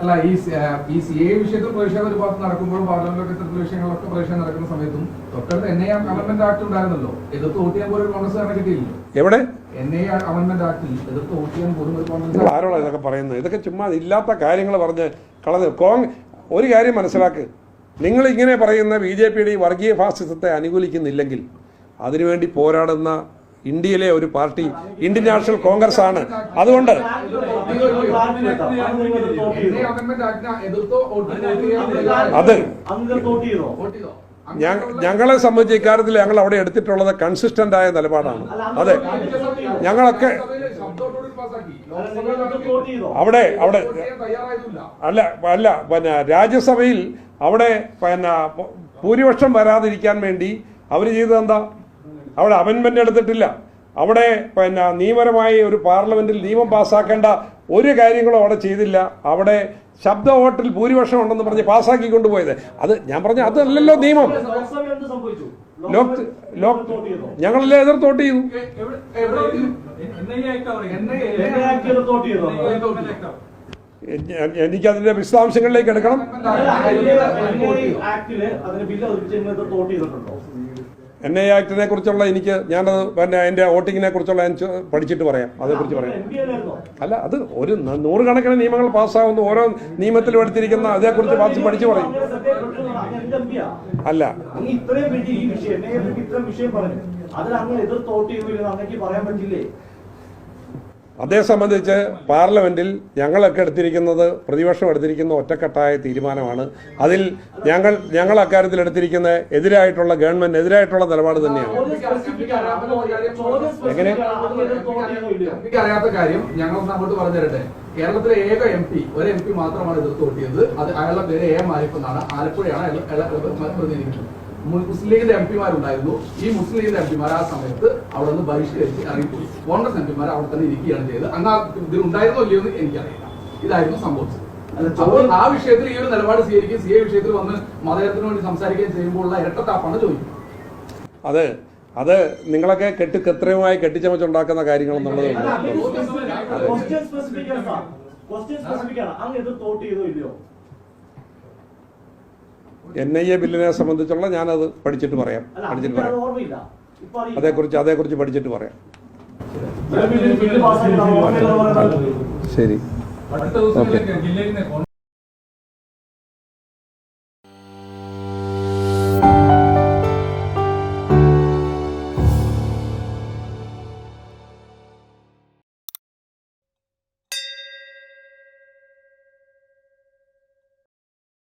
അല്ല ഈ ഈ സി എ വിഷയത്തിൽ പ്രതിഷേധം ഒരു ഭാഗത്ത് നടക്കുമ്പോഴും പാർലമെന്റിലൊക്കെ ഇത്തരത്തിലുള്ള വിഷയങ്ങളൊക്കെ പ്രതിഷേധം നടക്കുന്ന സമയത്തും തൊട്ടടുത്ത് എൻ ഐ അമെന്റ്മെന്റ് ആക്ട് ഉണ്ടായിരുന്നല്ലോ. എതിർത്ത് വോട്ട് ചെയ്യാൻ പോലും ഒരു കാരണം കിട്ടിയില്ല എവിടെ? എൻ ഐ അമെന്റ്മെന്റ് ആക്ടിൽ എതിർത്ത് വോട്ട് ചെയ്യാൻ പോലും ഒരു കോൺഗ്രസ് ആരോടാ ഇതൊക്കെ പറയുന്നത്? ഇതൊക്കെ ചുമ്മാ ഇല്ലാത്ത കാര്യങ്ങൾ പറഞ്ഞ് കളഞ്ഞ് കോങ് ഒരു കാര്യം മനസ്സിലാക്ക്. നിങ്ങൾ ഇങ്ങനെ പറയുന്ന ബി ജെ പിയുടെ ഈ വർഗീയ ഫാസിസത്തെ അനുകൂലിക്കുന്നില്ലെങ്കിൽ അതിനുവേണ്ടി പോരാടുന്ന ഇന്ത്യയിലെ ഒരു പാർട്ടി ഇന്ത്യൻ നാഷണൽ കോൺഗ്രസ് ആണ്. അതുകൊണ്ട് അത് ഞങ്ങളെ സംബന്ധിച്ച് ഇക്കാര്യത്തിൽ ഞങ്ങൾ അവിടെ എടുത്തിട്ടുള്ളത് കൺസിസ്റ്റന്റ് ആയ നിലപാടാണ്. അതെ. ഞങ്ങളൊക്കെ അവിടെ അവിടെ അല്ല അല്ല പിന്നെ രാജ്യസഭയിൽ അവിടെ പിന്നെ ഭൂരിപക്ഷം വരാതിരിക്കാൻ വേണ്ടി അവർ ചെയ്തത് എന്താ? അവിടെ അമെൻമെന്റ് എടുത്തിട്ടില്ല. അവിടെ പിന്നെ നിയമപരമായി ഒരു പാർലമെന്റിൽ നിയമം പാസ്സാക്കേണ്ട ഒരു കാര്യങ്ങളും അവിടെ ചെയ്തില്ല. അവിടെ ശബ്ദ വോട്ടിൽ ഭൂരിപക്ഷം ഉണ്ടെന്ന് പറഞ്ഞ് പാസ്സാക്കി കൊണ്ടുപോയത്. അത് ഞാൻ പറഞ്ഞ അതല്ലല്ലോ നിയമം. ഞങ്ങളല്ലേ എതിർത്ത് വോട്ട് ചെയ്തു. എനിക്കതിന്റെ വിശദാംശങ്ങളിലേക്ക് എടുക്കണം. എൻ ഐ ആക്ടിനെ കുറിച്ചുള്ള എനിക്ക് ഞാനത് പിന്നെ അതിന്റെ വോട്ടിങ്ങിനെ കുറിച്ചുള്ള പഠിച്ചിട്ട് പറയാം. അതേക്കുറിച്ച് പറയാം. അല്ല അത് ഒരു നൂറുകണക്കിന് നിയമങ്ങൾ പാസ്സാകുന്നു ഓരോ നിയമത്തിലും എടുത്തിരിക്കുന്ന അതേക്കുറിച്ച് പാസ് പഠിച്ചു പറയും. അങ്ങനെ അല്ല. ഇത്രയും വലിയ ഈ വിഷയം ഇത്രയും വിഷയം പറഞ്ഞു. അതിൽ അങ്ങനെ എതിർ വോട്ട് ചെയ്തില്ലെന്ന് അങ്ങേക്ക് പറയാൻ പറ്റില്ലേ? അതേ സംബന്ധിച്ച് പാർലമെന്റിൽ ഞങ്ങളൊക്കെ എടുത്തിരിക്കുന്നത് പ്രതിപക്ഷം എടുത്തിരിക്കുന്ന ഒറ്റക്കെട്ടായ തീരുമാനമാണ്. അതിൽ ഞങ്ങൾ ഞങ്ങൾ അക്കാര്യത്തിൽ എടുത്തിരിക്കുന്ന എതിരായിട്ടുള്ള ഗവൺമെന്റ് എതിരായിട്ടുള്ള നിലപാട് തന്നെയാണ്. എങ്ങനെ? അറിയാത്ത കാര്യം ഞങ്ങൾ അങ്ങോട്ട് പറഞ്ഞു തരട്ടെ കേരളത്തിലെ ഏക എം പി ഒരു എം പി മാത്രമാണ് എതിർത്ത് കൂട്ടിയത് അത് അയാളുടെ പേര് എ എന്നാണ്. ആലപ്പുഴയാണ് അയാൾ പ്രതിനിധിക്കുന്നത് മുസ്ലിം ലീഗിന്റെ എം പിമാരുണ്ടായിരുന്നു. ഈ മുസ്ലിം ലീഗിന്റെ എം പിമാർ ആ സമയത്ത് അവിടെ നിന്ന് ബഹിഷ്കരിച്ച് ഇറങ്ങിപ്പോയി. കോൺഗ്രസ് എം പിമാർ അവിടെ തന്നെ ഇരിക്കുകയാണ് ചെയ്തത്. അങ്ങ് ആ ഇതിൽ ഉണ്ടായിരുന്നോ ഇല്ലയോ എന്ന് എനിക്കറിയില്ല. ഇതായിരുന്നു സംഭവിച്ചത്. അപ്പോൾ ആ വിഷയത്തിൽ ഈ ഒരു നിലപാട് സ്വീകരിക്കുകയും സി എ വിഷയത്തിൽ വന്ന് മതേതരത്തിന് വേണ്ടി സംസാരിക്കുകയും ചെയ്യുമ്പോഴുള്ള ഇരട്ടത്താപ്പാണ് ചോദിക്കുന്നത് അത്. അത് നിങ്ങളൊക്കെ കെട്ടി കൃത്രിമമായി കെട്ടിച്ചമച്ചുണ്ടാക്കുന്ന കാര്യങ്ങൾ എന്നുള്ളത് ഉണ്ട്. ക്വസ്റ്റ്യൻ സ്പെസിഫിക് ആണ് ക്വസ്റ്റ്യൻ സ്പെസിഫിക് ആണ്. അങ്ങ് എതിർ തോട്ട് ചെയ്തോ ഇല്ലയോ? എൻ ഐ എ ബില്ലിനെ സംബന്ധിച്ചുള്ള ഞാനത് പഠിച്ചിട്ട് പറയാം പഠിച്ചിട്ട് പറയാം. അതേക്കുറിച്ച് അതേക്കുറിച്ച് പഠിച്ചിട്ട് പറയാം ശരി നിന്ന്